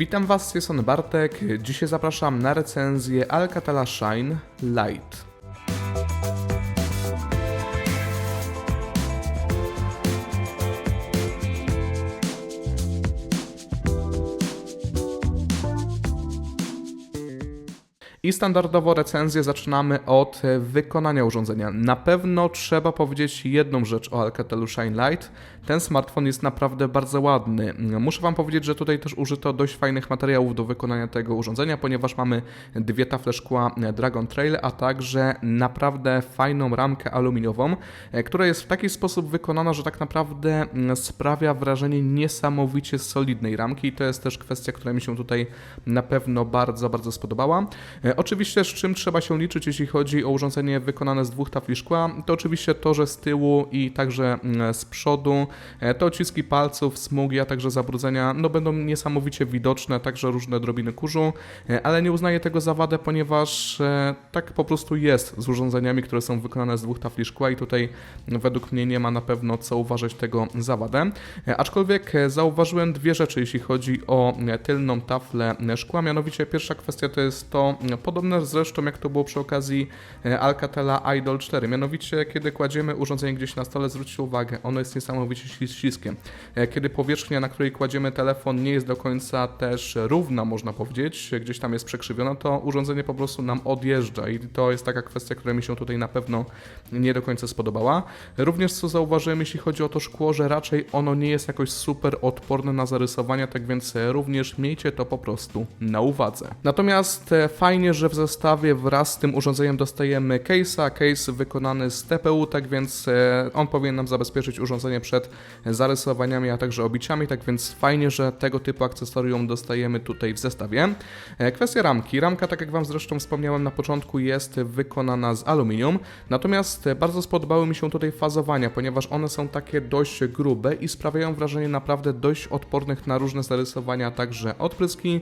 Witam Was, z tej strony Bartek. Dzisiaj zapraszam na recenzję Alcatala Shine Light. I standardowo recenzję zaczynamy od e, wykonania urządzenia. Na pewno trzeba powiedzieć jedną rzecz o Alcatelu Shine Light. Ten smartfon jest naprawdę bardzo ładny. Muszę Wam powiedzieć, że tutaj też użyto dość fajnych materiałów do wykonania tego urządzenia, ponieważ mamy dwie tafle szkła e, Dragon Trail, a także naprawdę fajną ramkę aluminiową, e, która jest w taki sposób wykonana, że tak naprawdę mm, sprawia wrażenie niesamowicie solidnej ramki i to jest też kwestia, która mi się tutaj na pewno bardzo, bardzo spodobała. Oczywiście z czym trzeba się liczyć, jeśli chodzi o urządzenie wykonane z dwóch tafli szkła, to oczywiście to, że z tyłu i także mm, z przodu. E, te odciski palców, smugi, a także zabrudzenia no, będą niesamowicie widoczne, także różne drobiny kurzu, e, ale nie uznaję tego za wadę, ponieważ e, tak po prostu jest z urządzeniami, które są wykonane z dwóch tafli szkła i tutaj według mnie nie ma na pewno co uważać tego za wadę. Aczkolwiek zauważyłem dwie rzeczy, jeśli chodzi o tylną taflę szkła, mianowicie pierwsza kwestia to jest to, podobne zresztą jak to było przy okazji e, Alcatela Idol 4, mianowicie kiedy kładziemy urządzenie gdzieś na stole, zwróćcie uwagę, ono jest niesamowicie ślis- śliskie. E, Kiedy powierzchnia, na której kładziemy telefon nie jest do końca też równa, można powiedzieć, gdzieś tam jest przekrzywiona, to urządzenie po prostu nam odjeżdża i to jest taka kwestia, która mi się tutaj na pewno nie do końca spodobała. Również co zauważyłem, jeśli chodzi o to szkło, że raczej ono nie jest jakoś super odporne na zarysowania, tak więc również miejcie to po prostu na uwadze. Natomiast e, że w zestawie wraz z tym urządzeniem dostajemy case'a, case wykonany z TPU, tak więc e, on powinien nam zabezpieczyć urządzenie przed zarysowaniami, a także obiciami, tak więc fajnie, że tego typu akcesorium dostajemy tutaj w zestawie. E, Kwestia ramki. Ramka, tak jak Wam zresztą wspomniałem na początku, jest wykonana z aluminium, natomiast e, bardzo spodobały mi się tutaj fazowania, ponieważ one są takie dość grube i sprawiają wrażenie naprawdę dość odpornych na różne zarysowania, także odpryski.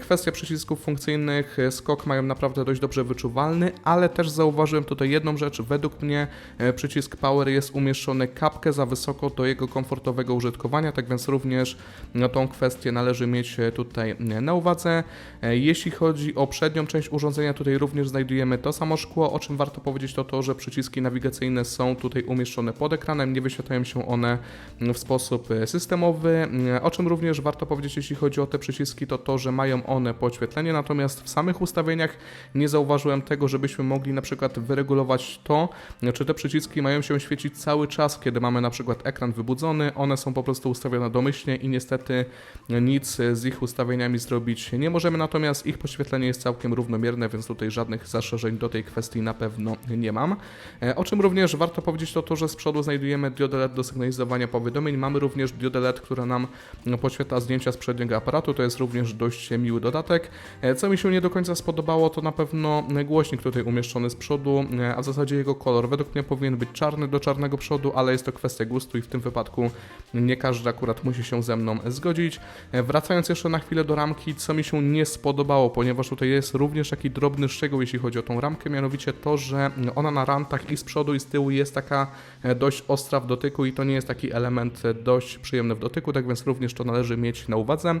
Kwestia przycisków funkcyjnych, e, skok mają naprawdę dość dobrze wyczuwalny, ale też zauważyłem tutaj jedną rzecz. Według mnie e, przycisk Power jest umieszczony kapkę za wysoko do jego komfortowego użytkowania, tak więc również no, tą kwestię należy mieć e, tutaj e, na uwadze. Jeśli chodzi o przednią część urządzenia, tutaj również znajdujemy to samo szkło. O czym warto powiedzieć, to to, że przyciski nawigacyjne są tutaj umieszczone pod ekranem, nie wyświetlają się one w sposób systemowy. O czym również warto powiedzieć, jeśli chodzi o te przyciski, to to, że mają one podświetlenie, natomiast w samych ustawieniach nie zauważyłem tego, żebyśmy mogli na przykład wyregulować to, czy te przyciski mają się świecić cały czas, kiedy mamy na przykład ekran wybudzony. One są po prostu ustawione domyślnie i niestety nic z ich ustawieniami zrobić nie możemy, natomiast ich podświetlenie jest całkiem równomierne, więc tutaj żadnych zastrzeżeń do tej kwestii na pewno nie mam. E, O czym również warto powiedzieć to to, że z przodu znajdujemy diodę LED do sygnalizowania powiadomień. Mamy również diodę LED, która nam podświetla zdjęcia z przedniego aparatu. To jest również dość miły dodatek. E, Co mi się nie do końca spodobało, to na pewno głośnik tutaj umieszczony z przodu, e, a w zasadzie jego kolor. Według mnie powinien być czarny do czarnego przodu, ale jest to kwestia gustu i w tym wypadku nie każdy akurat musi się ze mną zgodzić. E, Wracając jeszcze na chwilę do ramki, co mi się nie spodobało, ponieważ tutaj jest również taki drobny szczegół, jeśli chodzi o tą ramkę, mianowicie to, że ona na rantach i z przodu i z tyłu jest taka e, dość ostra w dotyku i to nie jest taki element dość przyjemny w dotyku, tak więc również to należy mieć na uwadze.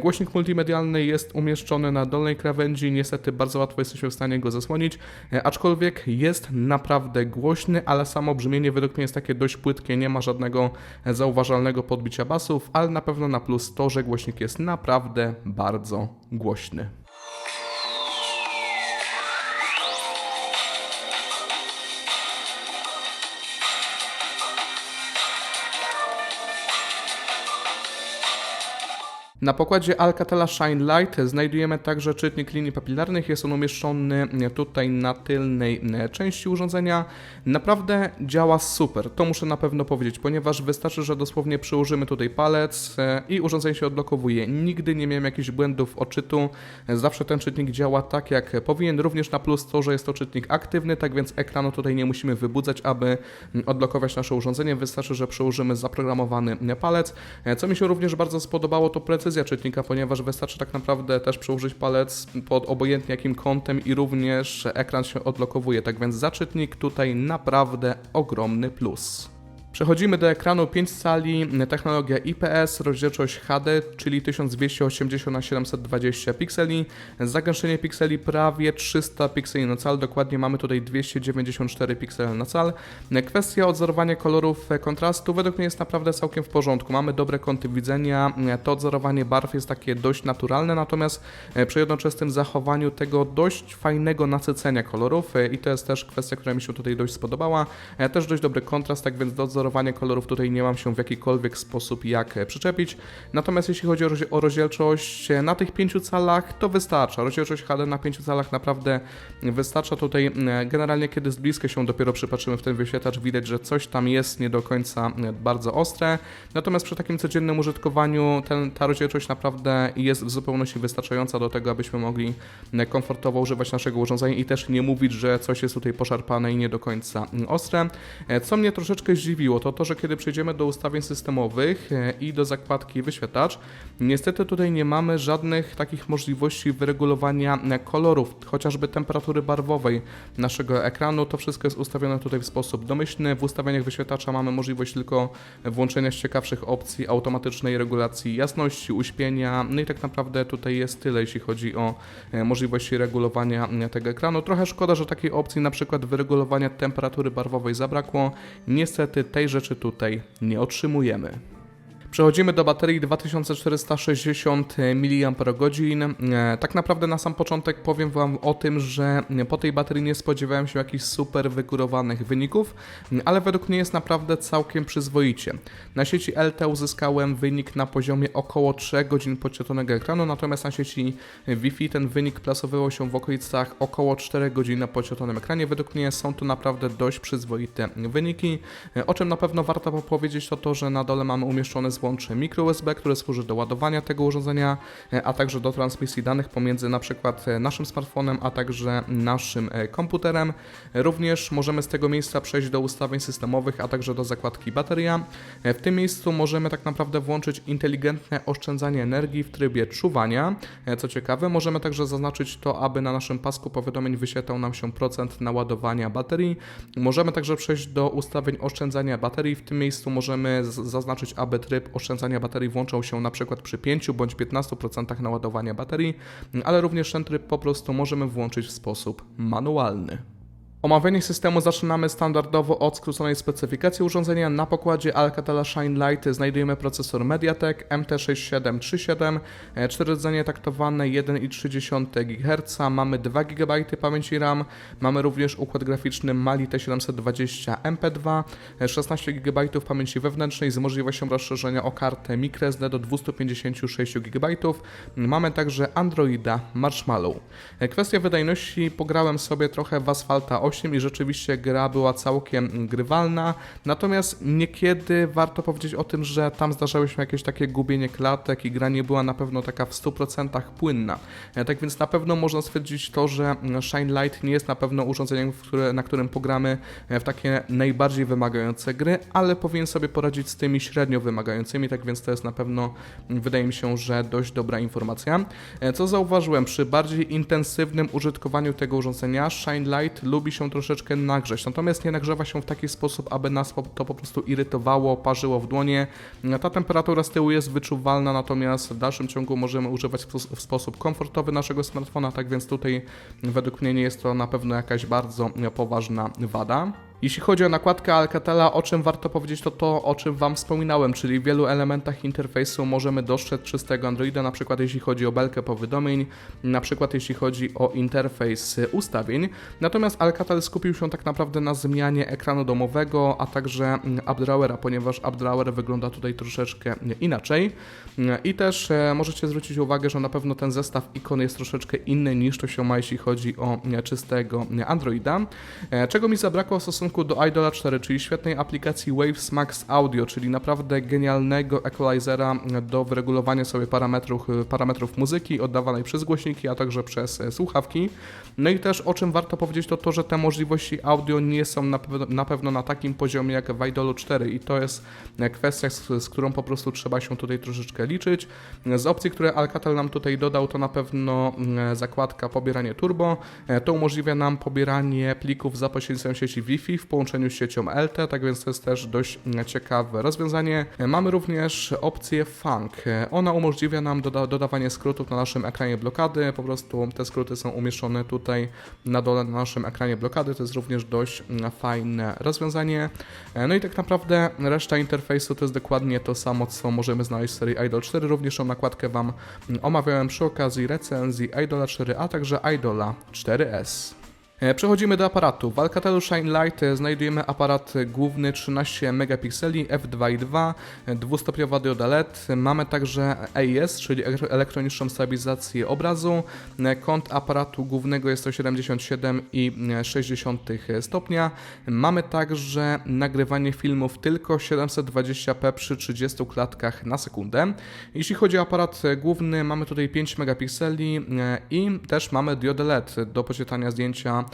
Głośnik multimedialny jest umieszczony na dolnej krawędzi, niestety bardzo łatwo jesteśmy w stanie go zasłonić, e, aczkolwiek jest naprawdę głośny, ale samo brzmienie według mnie jest takie dość płytkie, nie ma żadnego e, zauważalnego podbicia basów, ale na pewno na plus to, że głośnik jest naprawdę bardzo głośny. Na pokładzie Alcatela Shine Light znajdujemy także czytnik linii papilarnych. Jest on umieszczony tutaj na tylnej części urządzenia. Naprawdę działa super, to muszę na pewno powiedzieć, ponieważ wystarczy, że dosłownie przyłożymy tutaj palec e, i urządzenie się odblokowuje. Nigdy nie miałem jakichś błędów odczytu. Zawsze ten czytnik działa tak, jak powinien. Również na plus to, że jest to czytnik aktywny, tak więc ekranu tutaj nie musimy wybudzać, aby odblokować nasze urządzenie. Wystarczy, że przyłożymy zaprogramowany palec. E, Co mi się również bardzo spodobało, to precyzja czytnika, ponieważ wystarczy tak naprawdę też przyłożyć palec pod obojętnie jakim kątem i również ekran się odblokowuje. Tak więc za czytnik tutaj naprawdę ogromny plus. Przechodzimy do ekranu 5 cali, technologia IPS, rozdzielczość HD, czyli 1280 na 720 pikseli, zagęszczenie pikseli prawie 300 pikseli na cal, dokładnie mamy tutaj 294 piksele na cal. Kwestia odzorowania kolorów e, kontrastu według mnie jest naprawdę całkiem w porządku. Mamy dobre kąty widzenia, e, to odzorowanie barw jest takie dość naturalne, natomiast e, przy jednoczesnym zachowaniu tego dość fajnego nasycenia kolorów e, i to jest też kwestia, która mi się tutaj dość spodobała. E, Też dość dobry kontrast, tak więc do odzorowania kolorów tutaj nie mam się w jakikolwiek sposób jak e, przyczepić. Natomiast jeśli chodzi o, rozdzie- o rozdzielczość e, na tych 5 calach, to wystarcza. Rozdzielczość HD na 5 calach naprawdę wystarcza. Tutaj e, generalnie, kiedy z bliska się dopiero przypatrzymy w ten wyświetlacz, widać, że coś tam jest nie do końca bardzo ostre. Natomiast przy takim codziennym użytkowaniu ten, ta rozdzielczość naprawdę jest w zupełności wystarczająca do tego, abyśmy mogli komfortowo używać naszego urządzenia i też nie mówić, że coś jest tutaj poszarpane i nie do końca ostre. Co mnie troszeczkę zdziwiło, to to, że kiedy przejdziemy do ustawień systemowych e, i do zakładki wyświetlacz, niestety tutaj nie mamy żadnych takich możliwości wyregulowania e, kolorów, chociażby temperatury barwowej naszego ekranu. To wszystko jest ustawione tutaj w sposób domyślny. W ustawieniach wyświetlacza mamy możliwość tylko włączenia z ciekawszych opcji automatycznej regulacji jasności, uśpienia. No i tak naprawdę tutaj jest tyle, jeśli chodzi o e, możliwości regulowania tego ekranu. Trochę szkoda, że takiej opcji na przykład wyregulowania temperatury barwowej zabrakło. Niestety tej rzeczy tutaj nie otrzymujemy. Przechodzimy do baterii 2460 mAh. Tak naprawdę na sam początek powiem Wam o tym, że po tej baterii nie spodziewałem się jakichś super wygórowanych wyników, ale według mnie jest naprawdę całkiem przyzwoicie. Na sieci LT uzyskałem wynik na poziomie około 3 godzin podświetlonego ekranu, natomiast na sieci Wi-Fi ten wynik plasowywał się w okolicach około 4 godzin na podświetlonym ekranie. Według mnie są to naprawdę dość przyzwoite wyniki. O czym na pewno warto powiedzieć to to, że na dole mamy umieszczone złącze micro USB, które służy do ładowania tego urządzenia, e, a także do transmisji danych pomiędzy na przykład e, naszym smartfonem, a także naszym e, komputerem. Również możemy z tego miejsca przejść do ustawień systemowych, a także do zakładki bateria. W tym miejscu możemy tak naprawdę włączyć inteligentne oszczędzanie energii w trybie czuwania. Co ciekawe, możemy także zaznaczyć to, aby na naszym pasku powiadomień wyświetlał nam się procent naładowania baterii. Możemy także przejść do ustawień oszczędzania baterii. W tym miejscu możemy zaznaczyć, aby tryb oszczędzania baterii włączał się na przykład przy 5 bądź 15% naładowania baterii, ale również ten tryb po prostu możemy włączyć w sposób manualny. Omawianie systemu zaczynamy standardowo od skróconej specyfikacji urządzenia. Na pokładzie Alcatela Shine Light znajdujemy procesor MediaTek MT6737, 4 rdzenie taktowane 1,3 GHz, mamy 2 GB pamięci RAM, mamy również układ graficzny Mali T720 MP2, 16 GB pamięci wewnętrznej z możliwością rozszerzenia o kartę microSD do 256 GB. Mamy także Androida Marshmallow. Kwestia wydajności, pograłem sobie trochę w Asfalta 8 i rzeczywiście gra była całkiem grywalna, natomiast niekiedy warto powiedzieć o tym, że tam zdarzały się jakieś takie gubienie klatek i gra nie była na pewno taka w 100% płynna. E, Tak więc na pewno można stwierdzić to, że Shine Light nie jest na pewno urządzeniem, na którym pogramy e, w takie najbardziej wymagające gry, ale powinien sobie poradzić z tymi średnio wymagającymi, tak więc to jest na pewno, wydaje mi się, że dość dobra informacja. E, Co zauważyłem, przy bardziej intensywnym użytkowaniu tego urządzenia Shine Light lubi się troszeczkę nagrzeć, natomiast nie nagrzewa się w taki sposób, aby nas to po prostu irytowało, parzyło w dłonie. Ta temperatura z tyłu jest wyczuwalna, natomiast w dalszym ciągu możemy używać w, sposób komfortowy naszego smartfona, tak więc tutaj według mnie nie jest to na pewno jakaś bardzo poważna wada. Jeśli chodzi o nakładkę Alcatela, o czym warto powiedzieć, to to, o czym Wam wspominałem, czyli w wielu elementach interfejsu możemy dostrzec czystego Androida, na przykład jeśli chodzi o belkę powiadomień, na przykład jeśli chodzi o interfejs ustawień. Natomiast Alcatel skupił się tak naprawdę na zmianie ekranu domowego, a także AppDrawera, ponieważ AppDrawer wygląda tutaj troszeczkę inaczej. I też e, możecie zwrócić uwagę, że na pewno ten zestaw ikon jest troszeczkę inny niż to się ma, jeśli chodzi o e, czystego Androida. E, Czego mi zabrakło w stosunku do Idola 4, czyli świetnej aplikacji Waves Max Audio, czyli naprawdę genialnego equalizera do wyregulowania sobie parametrów, parametrów muzyki oddawanej przez głośniki, a także przez e, słuchawki. No i też o czym warto powiedzieć to to, że te możliwości audio nie są na pewno na, pewno na takim poziomie jak w Idolu 4 i to jest e, kwestia, z, z którą po prostu trzeba się tutaj troszeczkę liczyć. Z opcji, które Alcatel nam tutaj dodał, to na pewno mm, zakładka pobieranie turbo. E, To umożliwia nam pobieranie plików za pośrednictwem sieci Wi-Fi w połączeniu z siecią LTE, tak więc to jest też dość ciekawe rozwiązanie. Mamy również opcję Funk. Ona umożliwia nam doda dodawanie skrótów na naszym ekranie blokady. Po prostu te skróty są umieszczone tutaj na dole na naszym ekranie blokady. To jest również dość fajne rozwiązanie. No i tak naprawdę reszta interfejsu to jest dokładnie to samo, co możemy znaleźć w serii Idol 4. Również tą nakładkę Wam omawiałem przy okazji recenzji Idola 4, a także Idola 4S. E, Przechodzimy do aparatu. W Alcatelu Shine Light e, znajdujemy aparat główny 13 megapikseli f2.2, e, dwustopniowa dioda LED. Mamy także AES, czyli elektro- elektroniczną stabilizację obrazu. Kąt aparatu głównego jest to 77,6 stopnia. Mamy także nagrywanie filmów tylko 720p przy 30 klatkach na sekundę. Jeśli chodzi o aparat główny, mamy tutaj 5 megapikseli i też mamy diodę LED do poczytania zdjęcia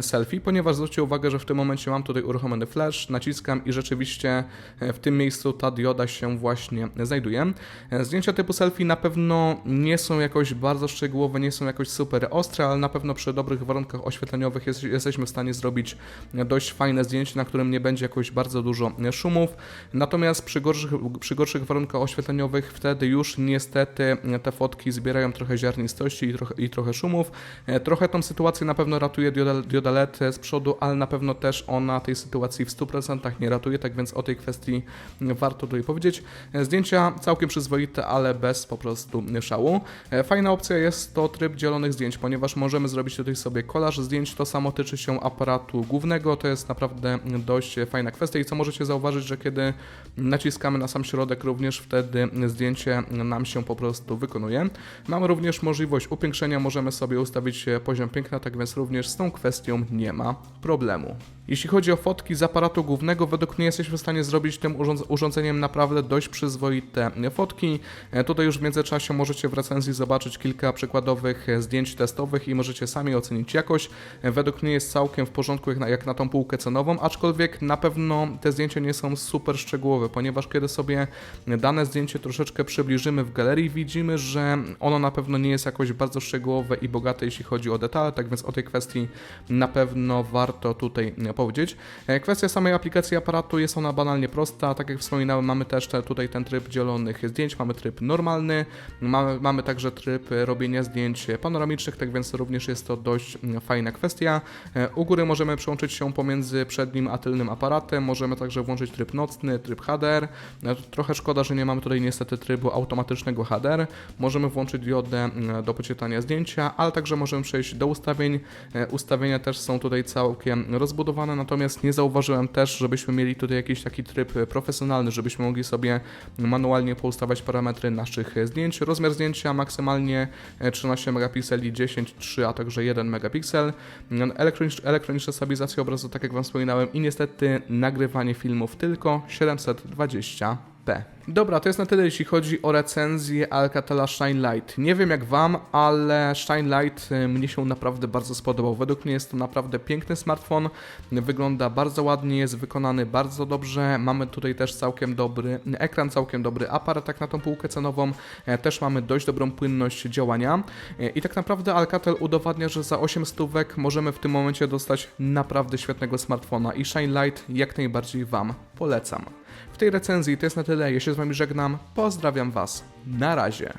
selfie, ponieważ zwróćcie uwagę, że w tym momencie mam tutaj uruchomiony flash, naciskam i rzeczywiście e, w tym miejscu ta dioda się właśnie znajduje. E, Zdjęcia typu selfie na pewno nie są jakoś bardzo szczegółowe, nie są jakoś super ostre, ale na pewno przy dobrych warunkach oświetleniowych jest, jesteśmy w stanie zrobić dość fajne zdjęcie, na którym nie będzie jakoś bardzo dużo szumów. Natomiast przy gorszych, przy gorszych warunkach oświetleniowych wtedy już niestety te fotki zbierają trochę ziarnistości i trochę, i trochę szumów. E, Trochę tą sytuację na pewno ratuje dioda, LED z przodu, ale na pewno też ona tej sytuacji w 100% nie ratuje, tak więc o tej kwestii warto tutaj powiedzieć. Zdjęcia całkiem przyzwoite, ale bez po prostu szału. E, Fajna opcja jest to tryb dzielonych zdjęć, ponieważ możemy zrobić tutaj sobie kolaż zdjęć. To samo tyczy się aparatu głównego. To jest naprawdę dość fajna kwestia i co możecie zauważyć, że kiedy naciskamy na sam środek, również wtedy zdjęcie nam się po prostu wykonuje. Mamy również możliwość upiększenia, możemy sobie ustawić poziom piękna, tak więc również z tą kwestią nie ma problemu. Jeśli chodzi o fotki z aparatu głównego, według mnie jesteśmy w stanie zrobić tym urządz- urządzeniem naprawdę dość przyzwoite fotki. E, Tutaj już w międzyczasie możecie w recenzji zobaczyć kilka przykładowych e, zdjęć testowych i możecie sami ocenić jakość. E, Według mnie jest całkiem w porządku jak na, jak na tą półkę cenową, aczkolwiek na pewno te zdjęcia nie są super szczegółowe, ponieważ kiedy sobie dane zdjęcie troszeczkę przybliżymy w galerii, widzimy, że ono na pewno nie jest jakoś bardzo szczegółowe i bogate, jeśli chodzi o detale, tak więc o tej kwestii na pewno warto tutaj powiedzieć. E, Kwestia samej aplikacji aparatu jest ona banalnie prosta, tak jak wspominałem, mamy też te, tutaj ten tryb dzielonych zdjęć, mamy tryb normalny, mamy, mamy także tryb robienia zdjęć panoramicznych, tak więc również jest to dość mm, fajna kwestia. E, U góry możemy przełączyć się pomiędzy przednim a tylnym aparatem, możemy także włączyć tryb nocny, tryb HDR. E, Trochę szkoda, że nie mamy tutaj niestety trybu automatycznego HDR. Możemy włączyć diodę mm, do poczytania zdjęcia, ale także możemy przejść do ustawień. Ustawienia też są tutaj całkiem rozbudowane, natomiast nie zauważyłem też, żebyśmy mieli tutaj jakiś taki tryb e, profesjonalny, żebyśmy mogli sobie manualnie poustawiać parametry naszych e, zdjęć. Rozmiar zdjęcia maksymalnie e, 13 megapikseli, 10, 3, a także 1 megapiksel. Mm, Elektronicz, elektroniczna stabilizacja obrazu, tak jak Wam wspominałem, i niestety nagrywanie filmów tylko 720p. Dobra, to jest na tyle, jeśli chodzi o recenzję Alcatela Shine Light. Nie wiem jak Wam, ale Shine Light y, mnie się naprawdę bardzo spodobał. Według mnie jest to naprawdę piękny smartfon, wygląda bardzo ładnie, jest wykonany bardzo dobrze. Mamy tutaj też całkiem dobry ekran, całkiem dobry aparat tak na tą półkę cenową. E, Też mamy dość dobrą płynność działania. E, I tak naprawdę Alcatel udowadnia, że za 8 stówek możemy w tym momencie dostać naprawdę świetnego smartfona i Shine Light jak najbardziej Wam polecam. W tej recenzji to jest na tyle. Ja się z Wami żegnam. Pozdrawiam Was. Na razie.